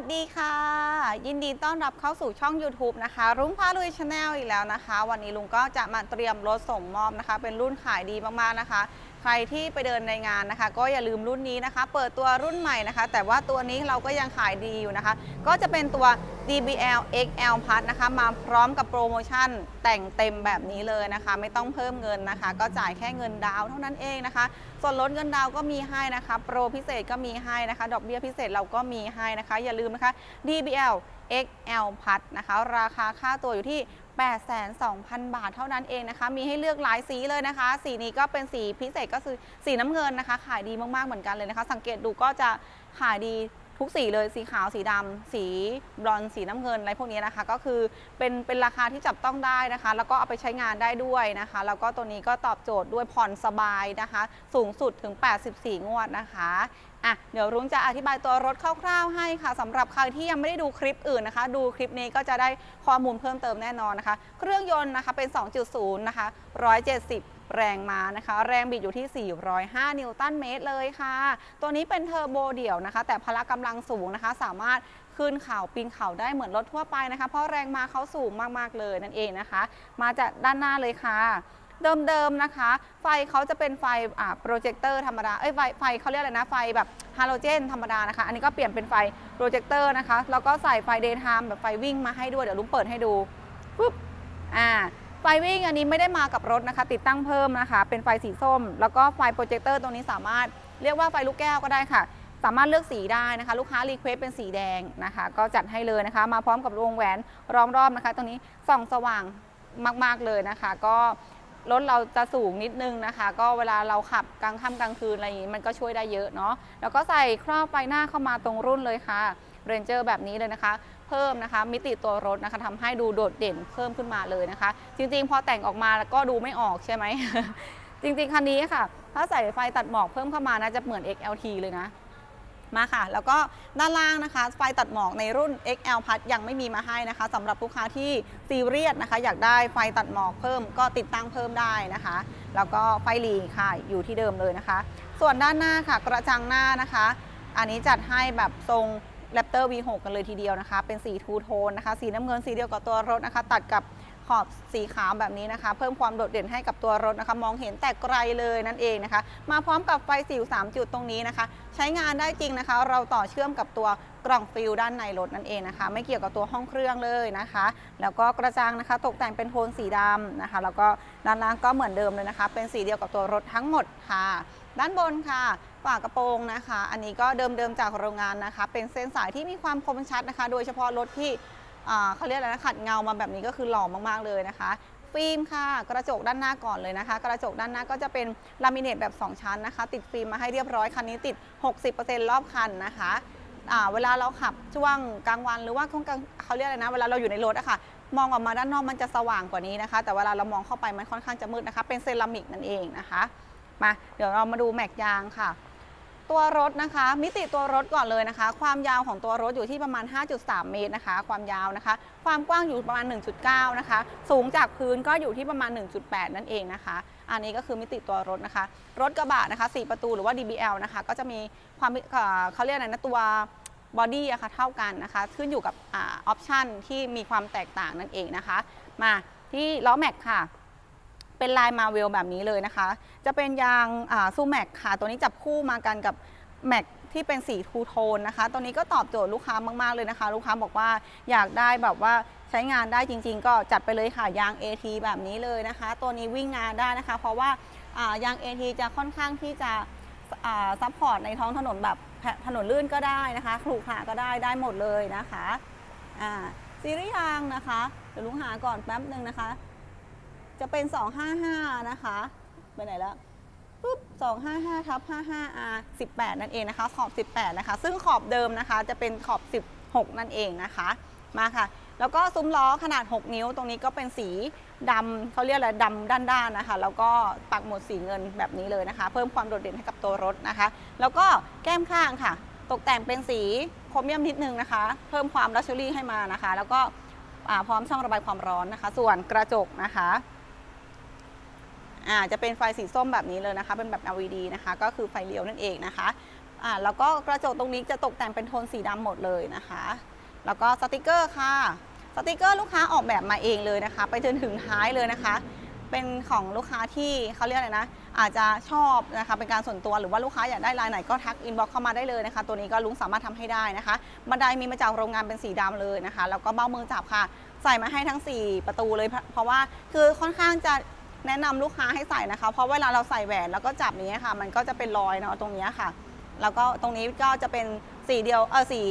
สดีค่ะ ยินดีต้อนรับเข้าสู่ช่อง YouTube นะคะ รุ่งพาลุยชาแนลอีกแล้วนะคะ วันนี้ลุงก็จะมาเตรียมรถส่งมอบนะคะ เป็นรุ่นขายดีมากๆนะคะ ใครที่ไปเดินในงานนะคะ ก็อย่าลืมรุ่นนี้นะคะ เปิดตัวรุ่นใหม่นะคะ แต่ว่าตัวนี้เราก็ยังขายดีอยู่นะคะ ก็จะเป็นตัว DBL XL Plus นะคะ มาพร้อมกับโปรโมชั่นแต่งเต็มแบบนี้เลยนะคะ ไม่ต้องเพิ่มเงินนะคะ ก็จ่ายแค่เงินดาวเท่านั้นเองนะคะ ส่วนลดเงินดาวก็มีให้นะคะ โปรพิเศษก็มีให้นะคะ ดอกเบี้ยพิเศษเราก็มีให้นะคะ อย่าลืมนะคะ DBL XL Plus นะคะ ราคาค่าตัวอยู่ที่ 82,000 บาทเท่านั้นเองนะคะ มีให้เลือกหลายสีเลยนะคะ สีนี้ก็เป็นสีพิเศษก็คือสีน้ำเงินนะคะ ขายดีมากๆเหมือนกันเลยนะคะ สังเกตดูก็จะขายดีทุกสีเลยสีขาวสีดำสีบรอนสีน้ำเงินอะไรพวกนี้นะคะ ก็คือเป็นเป็นราคาที่จับต้องได้นะคะ แล้วก็เอาไปใช้งานได้ด้วยนะคะ แล้วก็ตัวนี้ก็ตอบโจทย์ด้วยผ่อนสบายนะคะ สูงสุดถึง 84 งวดนะคะ อะเดี๋ยวรุ้งจะอธิบายตัวรถคร่าวๆให้ค่ะสำหรับใครที่ยังไม่ได้ดูคลิปอื่นนะคะ ดูคลิปนี้ก็จะได้ข้อมูลเพิ่มเติมแน่นอนนะคะ เครื่องยนต์นะคะเป็น 2.0 นะคะ 170 แรงม้านะคะ แรงบิดอยู่ที่ 405 นิวตันเมตรเลยค่ะ ตัวนี้เป็นเทอร์โบเดี่ยวนะคะ แต่พละกำลังสูงนะคะ สามารถขึ้นเขาปีนเขาได้เหมือนรถทั่วไปนะคะ เพราะแรงม้าเขาสูงมากๆเลยนั่นเองนะคะ มาจากด้านหน้าเลยค่ะ เดิมๆนะคะ ไฟเขาจะเป็นไฟโปรเจคเตอร์ธรรมดาเอ้ยไฟไฟเขาเรียกอะไรนะไฟแบบฮาโลเจนธรรมดานะคะ อันนี้ก็เปลี่ยนเป็นไฟโปรเจคเตอร์นะคะ แล้วก็ใส่ไฟเดย์ไทม์แบบไฟวิ่งมาให้ด้วย เดี๋ยวลุงเปิดให้ดูปุ๊บอ่าไฟวิ่งอันนี้ไม่ได้มากับรถนะคะ ติดตั้งเพิ่มนะคะ เป็นไฟสีส้ม แล้วก็ไฟโปรเจคเตอร์ตรงนี้สามารถเรียกว่าไฟลูกแก้วก็ได้ค่ะ สามารถเลือกสีได้นะคะ ลูกค้ารีเควสเป็นสีแดงนะคะ ก็จัดให้เลยนะคะ มาพร้อมกับวงแหวนล้อมรอบนะคะ ตรงนี้ส่องสว่างมาก ๆเลยนะคะ ก็ รถเราจะสูงนิดนึงนะคะ ก็เวลาเราขับกลางค่ำกลางคืนอะไรอย่างนี้มันก็ช่วยได้เยอะเนาะแล้วก็ใส่ครอบไฟหน้าเข้ามาตรงรุ่นเลยค่ะเรนเจอร์แบบนี้เลยนะคะ เพิ่มนะคะมิติตัวรถนะคะทำให้ดูโดดเด่นเพิ่มขึ้นมาเลยนะคะ จริงๆ พอแต่งออกมาแล้วก็ดูไม่ออกใช่ไหมจริงๆคันนี้ค่ะ ถ้าใส่ไฟตัดหมอกเพิ่มเข้ามานะจะเหมือน XLT เลยนะ มาค่ะ แล้วก็ด้านล่างนะคะ ไฟตัดหมอกในรุ่น XL Plus ยังไม่มีมาให้นะคะสำหรับลูกค้าที่ซีเรียสนะคะ อยากได้ไฟตัดหมอกเพิ่มก็ติดตั้งเพิ่มได้นะคะ แล้วก็ไฟหลีค่ะอยู่ที่เดิมเลยนะคะ ส่วนด้านหน้าค่ะ กระจังหน้านะคะ อันนี้จัดให้แบบทรง Raptor V6 กันเลยทีเดียวนะคะ เป็นสีทูโทนนะคะ สีน้ำเงินสีเดียวกับตัวรถนะคะ ตัดกับ ขอบสีขาวแบบนี้นะคะ เพิ่มความโดดเด่นให้กับตัวรถนะคะ มองเห็นแต่ไกลเลยนั่นเองนะคะ มาพร้อมกับไฟสิว3จุดตรงนี้นะคะ ใช้งานได้จริงนะคะ เราต่อเชื่อมกับตัวกล่องฟิลด้านในรถนั่นเองนะคะ ไม่เกี่ยวกับตัวห้องเครื่องเลยนะคะ แล้วก็กระจังนะคะ ตกแต่งเป็นโทนสีดำนะคะ แล้วก็ด้านล่างก็เหมือนเดิมเลยนะคะ เป็นสีเดียวกับตัวรถทั้งหมดค่ะ ด้านบนค่ะฝากระโปรงนะคะ อันนี้ก็เดิมๆจากโรงงานนะคะ เป็นเส้นสายที่มีความคมชัดนะคะ โดยเฉพาะรถที่ เขาเรียกอะไรนะขัดเงามาแบบนี้ก็คือหล่อมากๆเลยนะคะ ฟิล์มค่ะ กระจกด้านหน้าก่อนเลยนะคะ กระจกด้านหน้าก็จะเป็นลามิเนตแบบ 2 ชั้นนะคะ ติดฟิล์มมาให้เรียบร้อยคันนี้ติด 60%รอบคันนะคะเวลาเราขับช่วงกลางวันหรือว่าช่วงกลางเขาเรียกอะไรนะ เวลาเราอยู่ในรถอะค่ะ มองออกมาด้านนอกมันจะสว่างกว่านี้นะคะ แต่เวลาเรามองเข้าไปมันค่อนข้างจะมืดนะคะ เป็นเซรามิกนั่นเองนะคะ มาเดี๋ยวเรามาดูแม็กยางค่ะ ตัวรถนะคะ มิติตัวรถก่อนเลยนะคะ ความยาวของตัวรถอยู่ที่ประมาณ 5.3 เมตรนะคะ ความยาวนะคะ ความกว้างอยู่ประมาณ 1.9 นะคะ สูงจากพื้นก็อยู่ที่ประมาณ 1.8 นั่นเองนะคะ อันนี้ก็คือมิติตัวรถนะคะ รถกระบะนะคะ 4 ประตูหรือว่า DBL นะคะ ก็จะมีความเขาเรียกอะไรนะตัวบอดี้อะค่ะเท่ากันนะคะ ขึ้นอยู่กับออปชันที่มีความแตกต่างนั่นเองนะคะ มาที่ล้อแม็กค่ะ เป็นลายมาเวลแบบนี้เลยนะคะ จะเป็นยางซูแม็กค่ะ ตัวนี้จับคู่มากันกับแม็กที่เป็นสีทูโทนนะคะ ตัวนี้ก็ตอบโจทย์ลูกค้ามากๆเลยนะคะ ลูกค้าบอกว่าอยากได้แบบว่าใช้งานได้จริง ๆ ก็จัดไปเลยค่ะยาง AT แบบนี้เลยนะคะ ตัวนี้วิ่งงานได้นะคะ เพราะว่าายาง AT จะค่อนข้างที่จะซัพพอร์ตในท้องถนนแบบถนนลื่นก็ได้นะคะขรุขระก็ได้ได้หมดเลยนะคะซีรีส์ยางนะคะเดี๋ยวลุงหาก่อนแป๊บหนึ่งนะคะ จะเป็น 255 นะคะ ไปไหนแล้วปุ๊บ255ทับ 55R 18 นั่นเองนะคะ ขอบ 18 นะคะ ซึ่งขอบเดิมนะคะ จะเป็นขอบ 16 นั่นเองนะคะ มาค่ะ แล้วก็ซุ้มล้อขนาด 6 นิ้ว ตรงนี้ก็เป็นสีดำเขาเรียกอะไรดำด้านๆนะคะ แล้วก็ปักหมุดสีเงินแบบนี้เลยนะคะ เพิ่มความโดดเด่นให้กับตัวรถนะคะ แล้วก็แก้มข้างค่ะ ตกแต่งเป็นสีโครเมียมนิดนึงนะคะ เพิ่มความลักชัวรี่ให้มานะคะ แล้วก็พร้อมช่องระบายความร้อนนะคะ ส่วนกระจกนะคะ อ่าจะเป็นไฟสีส้มแบบนี้เลยนะคะ เป็นแบบ LED นะคะ ก็คือไฟเลี้ยวนั่นเองนะคะอ่าแล้วก็กระจกตรงนี้จะตกแต่งเป็นโทนสีดำหมดเลยนะคะ แล้วก็สติกเกอร์ค่ะสติกเกอร์ลูกค้าออกแบบมาเองเลยนะคะ ไปจนถึงท้ายเลยนะคะ เป็นของลูกค้าที่เขาเรียกอะไรนะ อาจจะชอบนะคะเป็นการส่วนตัวหรือว่าลูกค้าอยากได้ลายไหนก็ทักอินบ็อกเข้ามาได้เลยนะคะ ตัวนี้ก็ลุงสามารถทำให้ได้นะคะบันไดมีมาจากโรงงานเป็นสีดำเลยนะคะแล้วก็เบ้ามือจับค่ะ ใส่มาให้ทั้ง 4 ประตูเลยเพราะว่าคือค่อนข้างจะ แนะนำลูกค้าให้ใส่นะคะ เพราะเวลาเราใส่แหวนแล้วก็จับนี้ค่ะ มันก็จะเป็นรอยเนาะตรงนี้ค่ะ แล้วก็ตรงนี้ก็จะเป็นสีเดียวเออสี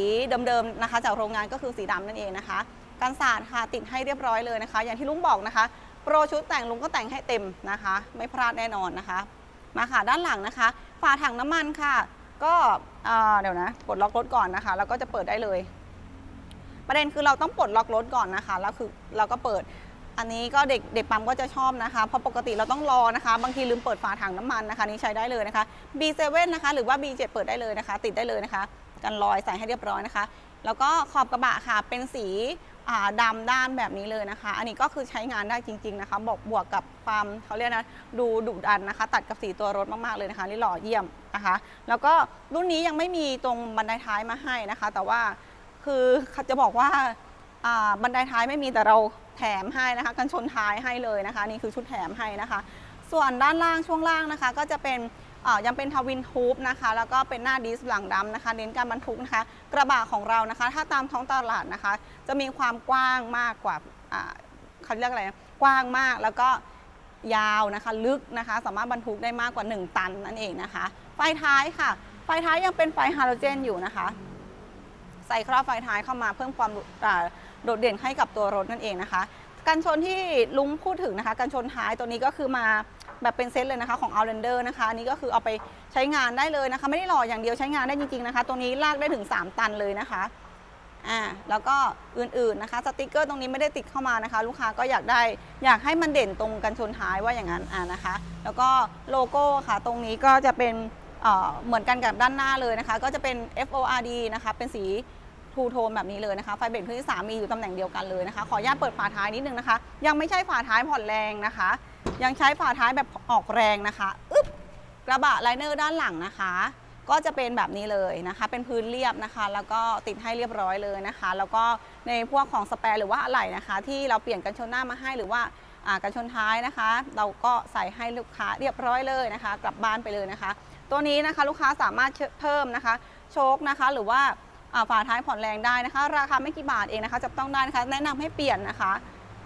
เดิมๆนะคะ จากโรงงานก็คือสีดำนั่นเองนะคะกันสาดค่ะติดให้เรียบร้อยเลยนะคะ อย่างที่ลุงบอกนะคะโปรชุดแต่งลุงก็แต่งให้เต็มนะคะ ไม่พลาดแน่นอนนะคะ มาค่ะด้านหลังนะคะฝาถังน้ำมันค่ะ ก็เดี๋ยวนะปลดล็อกรถก่อนนะคะ แล้วก็จะเปิดได้เลย ประเด็นคือเราต้องปลดล็อกรถก่อนนะคะแล้วคือเราก็เปิด อันนี้ก็เด็กเด็กปั๊มก็จะชอบนะคะ เพราะปกติเราต้องรอนะคะ บางทีลืมเปิดฝาถังน้ำมันนะคะนี่ใช้ได้เลยนะคะ B7 นะคะ หรือว่า B7 เปิดได้เลยนะคะ ติดได้เลยนะคะ กันรอยใส่ให้เรียบร้อยนะคะ แล้วก็ขอบกระบะค่ะเป็นสีอ่าดำด้านแบบนี้เลยนะคะ อันนี้ก็คือใช้งานได้จริง ๆนะคะ บอกบวกกับความเขาเรียกนะดูดุดันนะคะ ตัดกับสีตัวรถมากๆเลยนะคะนี่หล่อเยี่ยมนะคะ แล้วก็รุ่นนี้ยังไม่มีตรงบันไดท้ายมาให้นะคะ แต่ว่าคือจะบอกว่า บันไดท้ายไม่มีแต่เราแถมให้นะคะกันชนท้ายให้เลยนะคะ นี่คือชุดแถมให้นะคะ ส่วนด้านล่างช่วงล่างนะคะ ก็จะเป็นยังเป็นทวินทูบนะคะ แล้วก็เป็นหน้าดิสหลังดำนะคะเน้นการบรรทุกนะคะ กระบะของเรานะคะ ถ้าตามท้องตลาดนะคะ จะมีความกว้างมากกว่าอ่าเขาเรียกอะไรนะกว้างมากแล้วก็ยาวนะคะลึกนะคะ สามารถบรรทุกได้มากกว่า 1 ตันนั่นเองนะคะ ไฟท้ายค่ะ ไฟท้ายยังเป็นไฟฮาโลเจนอยู่นะคะ ใส่ครอบไฟท้ายเข้ามาเพิ่มความโดดเด่นให้กับตัวรถนั่นเองนะคะกันชนที่ลุงพูดถึงนะคะกันชนท้ายตัวนี้ก็คือมาแบบเป็นเซตเลยนะคะของ Outlander นะคะนนี้ก็คือเอาไปใช้งานได้เลยนะคะ ไม่ได้หล่ออย่างเดียวใช้งานได้จริงๆนะคะ ตัวนี้ลากได้ถึง 3 ตันเลยนะคะอ่าแล้วก็อื่นๆนะคะสติกเกอร์ตรงนี้ไม่ได้ติดเข้ามานะคะ ลูกค้าก็อยากได้อยากให้มันเด่นตรงกันชนท้ายว่าอย่างนั้นอ่านะคะ แล้วก็โลโก้ค่ะ ตรงนี้ก็จะเป็นเเหมือนกันกับด้านหน้าเลยนะคะ ก็จะเป็น FORD นะคะเป็นสี ทูโทนแบบนี้เลยนะคะ ไฟเบรกพื้นที่สามมีอยู่ตำแหน่งเดียวกันเลยนะคะ ขออนุญาตเปิดฝาท้ายนิดนึงนะคะ ยังไม่ใช่ฝาท้ายผ่อนแรงนะคะ ยังใช้ฝาท้ายแบบออกแรงนะคะอึ๊บกระบะไลเนอร์ด้านหลังนะคะ ก็จะเป็นแบบนี้เลยนะคะ เป็นพื้นเรียบนะคะ แล้วก็ติดให้เรียบร้อยเลยนะคะ แล้วก็ในพวกของสแปร์หรือว่าอะไหล่นะคะ ที่เราเปลี่ยนกันชนหน้ามาให้หรือว่ากันชนท้ายนะคะ เราก็ใส่ให้ลูกค้าเรียบร้อยเลยนะคะ กลับบ้านไปเลยนะคะ ตัวนี้นะคะลูกค้าสามารถเพิ่มนะคะ โชคนะคะหรือว่า ฝาท้ายผ่อนแรงได้นะคะ ราคาไม่กี่บาทเองนะคะจับต้องได้นะคะแนะนำให้เปลี่ยนนะคะ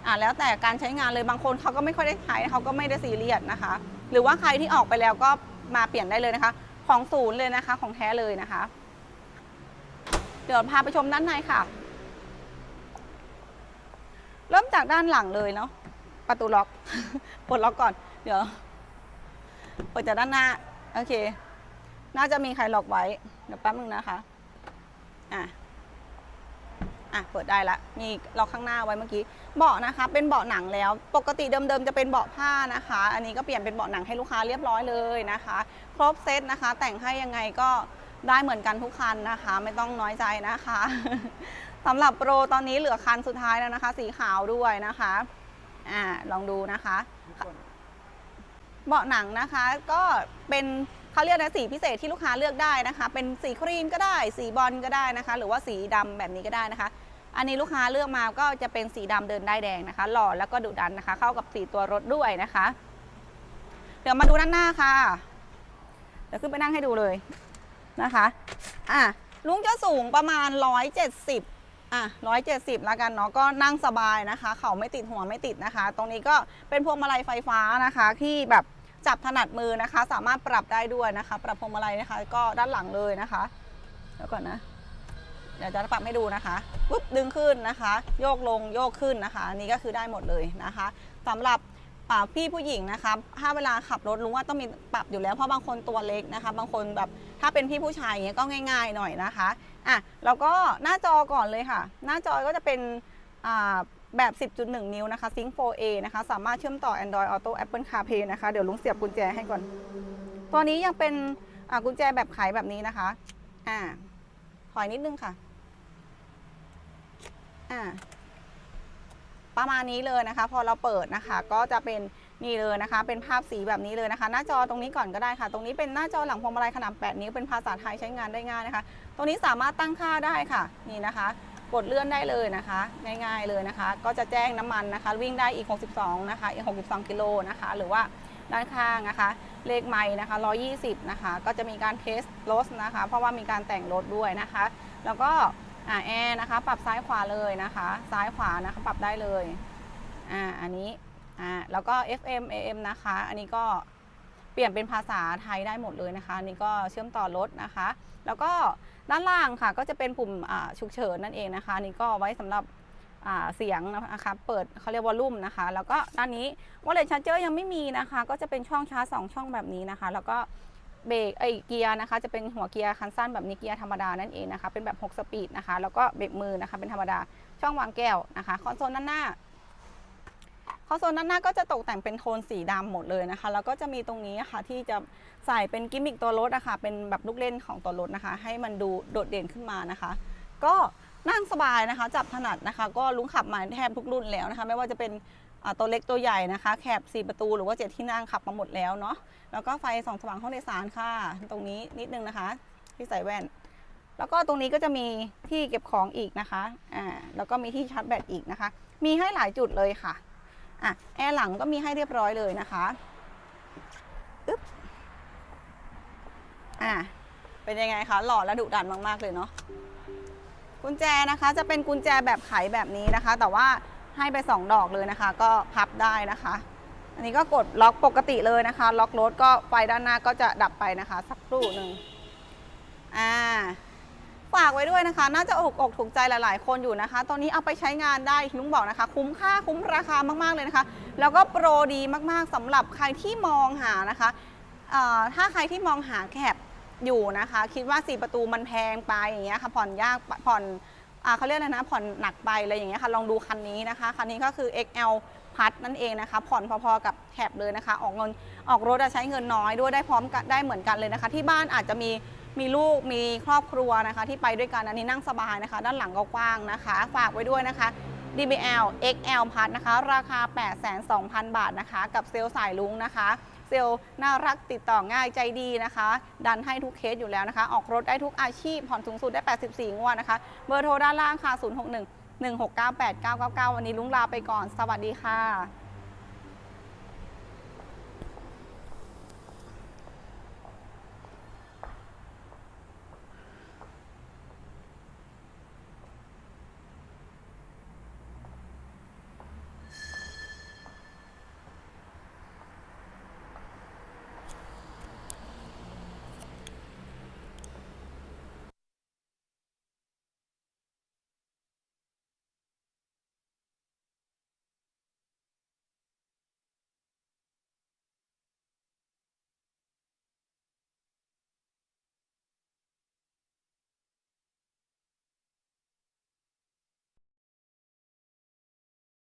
อ่าแล้วแต่การใช้งานเลยบางคนเขาก็ไม่ค่อยได้ใช้เขาก็ไม่ได้ซีเรียสนะคะ หรือว่าใครที่ออกไปแล้วก็มาเปลี่ยนได้เลยนะคะ ของศูนย์เลยนะคะของแท้เลยนะคะ เดี๋ยวพาไปชมด้านในค่ะ เริ่มจากด้านหลังเลยเนาะประตูล็อกปลดล็อกก่อน เดี๋ยวเปิดจากด้านหน้าโอเค น่าจะมีใครล็อกไว้เดี๋ยวแป๊บนึงนะคะ อะอะเปิดได้ละมีล็อกข้างหน้าไว้เมื่อกี้เบาะนะคะ เป็นเบาะหนังแล้ว ปกติเดิมๆจะเป็นเบาะผ้านะคะ อันนี้ก็เปลี่ยนเป็นเบาะหนังให้ลูกค้าเรียบร้อยเลยนะคะ ครบเซตนะคะ แต่งให้ยังไงก็ได้เหมือนกันทุกคันนะคะ ไม่ต้องน้อยใจนะคะสำหรับโปรตอนนี้เหลือคันสุดท้ายแล้วนะคะ สีขาวด้วยนะคะอ่าลองดูนะคะ เบาะหนังนะคะก็เป็น เขาเรียกนะสีพิเศษที่ลูกค้าเลือกได้นะคะ เป็นสีครีมก็ได้ สีบอลก็ได้นะคะ หรือว่าสีดำแบบนี้ก็ได้นะคะ อันนี้ลูกค้าเลือกมาก็จะเป็นสีดำเดินได้แดงนะคะ หล่อแล้วก็ดุดันนะคะ เข้ากับสีตัวรถด้วยนะคะ เดี๋ยวมาดูด้านหน้าค่ะเดี๋ยวขึ้นไปนั่งให้ดูเลยนะคะอะลุงจะสูงประมาณ 170อะร้อยเจ็ดสิบแล้วกันเนาะก็นั่งสบายนะคะ เขาไม่ติดหัวไม่ติดนะคะ ตรงนี้ก็เป็นพวงมาลัยไฟฟ้านะคะ ที่แบบ จับถนัดมือนะคะ สามารถปรับได้ด้วยนะคะ ปรับพวงมาลัยนะคะ ก็ด้านหลังเลยนะคะเดี๋ยวก่อนนะเดี๋ยวจะปรับให้ดูนะคะปุ๊บดึงขึ้นนะคะ โยกลงโยกขึ้นนะคะอันนี้ก็คือได้หมดเลยนะคะสำหรับอ่าพี่ผู้หญิงนะคะถ้าเวลาขับรถรู้ว่าต้องมีปรับอยู่แล้วเพราะบางคนตัวเล็กนะคะ บางคนแบบถ้าเป็นพี่ผู้ชายอย่างเงี้ยก็ง่าย ๆ หน่อยนะคะอะแล้วก็หน้าจอก่อนเลยค่ะ หน้าจอก็จะเป็นอ่า แบบ 10.1 นิ้วนะคะ Sync 4A นะคะ สามารถเชื่อมต่อ Android Auto Apple CarPlay นะคะ เดี๋ยวลุงเสียบกุญแจให้ก่อน ตัวนี้ยังเป็นกุญแจแบบไขแบบนี้นะคะ อ่า ถอยนิดนึงค่ะ อ่า ประมาณนี้เลยนะคะ พอเราเปิดนะคะ ก็จะเป็นนี่เลยนะคะ เป็นภาพสีแบบนี้เลยนะคะ หน้าจอตรงนี้ก่อนก็ได้ค่ะ ตรงนี้เป็นหน้าจอหลังพวงมาลัยขนาด 8 นิ้ว เป็นภาษาไทยใช้งานได้ง่ายนะคะ ตรงนี้สามารถตั้งค่าได้ค่ะ นี่นะคะ กดเลื่อนได้เลยนะคะ ง่ายๆเลยนะคะ ก็จะแจ้งน้ำมันนะคะ วิ่งได้อีก 62 นะคะ อีก 62 กิโลนะคะ หรือว่าด้านข้างนะคะ เลขไม้นะคะ 120 นะคะ ก็จะมีการเทสรถนะคะ เพราะว่ามีการแต่งรถด้วยนะคะ แล้วก็แอร์นะคะ ปรับซ้ายขวาเลยนะคะ ซ้ายขวานะคะ ปรับได้เลย อ่า อันนี้ อ่า แล้วก็ FM AM นะคะ อันนี้ก็ เปลี่ยนเป็นภาษาไทยได้หมดเลยนะคะนนี้ก็เชื่อมต่อรถนะคะ แล้วก็ด้านล่างค่ะก็จะเป็นปุ่มฉุกเฉินนั่นเองนะคะนนี้ก็ไว้สำหรับเสียงนะคะเปิดเขาเรียกวอลลุ่มนะคะ แล้วก็ด้านนี้วอลเลตชาร์เจอร์ยังไม่มีนะคะ ก็จะเป็นช่องชาร์จสองช่องแบบนี้นะคะ แล้วก็เบรกไอเกียร์นะคะ จะเป็นหัวเกียร์คันสั้นแบบนี้เกียร์ธรรมดานั่นเองนะคะ เป็นแบบ 6 สปีดนะคะ แล้วก็เบรกมือนะคะ เป็นธรรมดาช่องวางแก้วนะคะ คอนโซลด้านหน้า อโซลด้านหน้าก็จะตกแต่งเป็นโทนสีดำหมดเลยนะคะ แล้วก็จะมีตรงนี้ค่ะที่จะใส่เป็นกิมมิคตัวรถนะคะเป็นแบบลูกเล่นของตัวรถนะคะ ให้มันดูโดดเด่นขึ้นมานะคะ ก็นั่งสบายนะคะ จับถนัดนะคะ ก็ลุงขับมาแทบทุกรุ่นแล้วนะคะ ไม่ว่าจะเป็นตัวเล็กตัวใหญ่นะคะ แคบ4 ประตูหรือว่า7ที่นั่งขับมาหมดแล้วเนาะแล้วก็ไฟส่องสว่างห้องโดยสารค่ะ ตรงนี้นิดนึงนะคะ ที่ใส่แว่น แล้วก็ตรงนี้ก็จะมีที่เก็บของอีกนะคะอ่าแล้วก็มีที่ชาร์จแบตอีกนะคะ มีให้หลายจุดเลยค่ะ อะแอร์หลังก็มีให้เรียบร้อยเลยนะคะอึ๊บอะเป็นยังไงคะหล่อและดุดันมาก ๆ เลยเนาะกุญแจนะคะจะเป็นกุญแจแบบไขแบบนี้นะคะ แต่ว่าให้ไป 2 ดอกเลยนะคะ ก็พับได้นะคะ อันนี้ก็กดล็อกปกติเลยนะคะ ล็อกรถก็ไฟด้านหน้าก็จะดับไปนะคะ สักครู่หนึ่งอ่า ฝากไว้ด้วยนะคะ น่าจะอกอกถูกใจหลาย ๆ คนอยู่นะคะ ตอนนี้เอาไปใช้งานได้ลุงบอกนะคะ คุ้มค่าคุ้มราคามาก ๆ เลยนะคะ แล้วก็โปรดีมาก ๆสำหรับใครที่มองหานะคะถ้าใครที่มองหาแคบอยู่นะคะ คิดว่า 4 ประตูมันแพงไปอย่างเงี้ยค่ะ ผ่อนยากผ่อนอเขาเรียกอะไรนะ ผ่อนหนักไปอะไรอย่างเงี้ยค่ะ ลองดูคันนี้นะคะ คันนี้ก็คือ XL พัดนั่นเองนะคะ ผ่อนพอๆกับแคบเลยนะคะ ออกเงินออกรถอะใช้เงินน้อยด้วยได้พร้อมกันได้เหมือนกันเลยนะคะ ที่บ้านอาจจะมี มีลูกมีครอบครัวนะคะที่ไปด้วยกันอันนี้นั่งสบายนะคะ ด้านหลังก็กว้างนะคะ ฝากไว้ด้วยนะคะ DBL XL พัดนะคะ ราคา 8,200 บาทนะคะ กับเซลล์สายลุงนะคะ เซลล์น่ารักติดต่อง่ายใจดีนะคะ ดันให้ทุกเคสอยู่แล้วนะคะ ออกรถได้ทุกอาชีพ ผ่อนสูงสุดได้ 84 งวดนะคะ เบอร์โทรด้านล่างค่ะ 061 1698 999 วันนี้ลุงลาไปก่อน สวัสดีค่ะ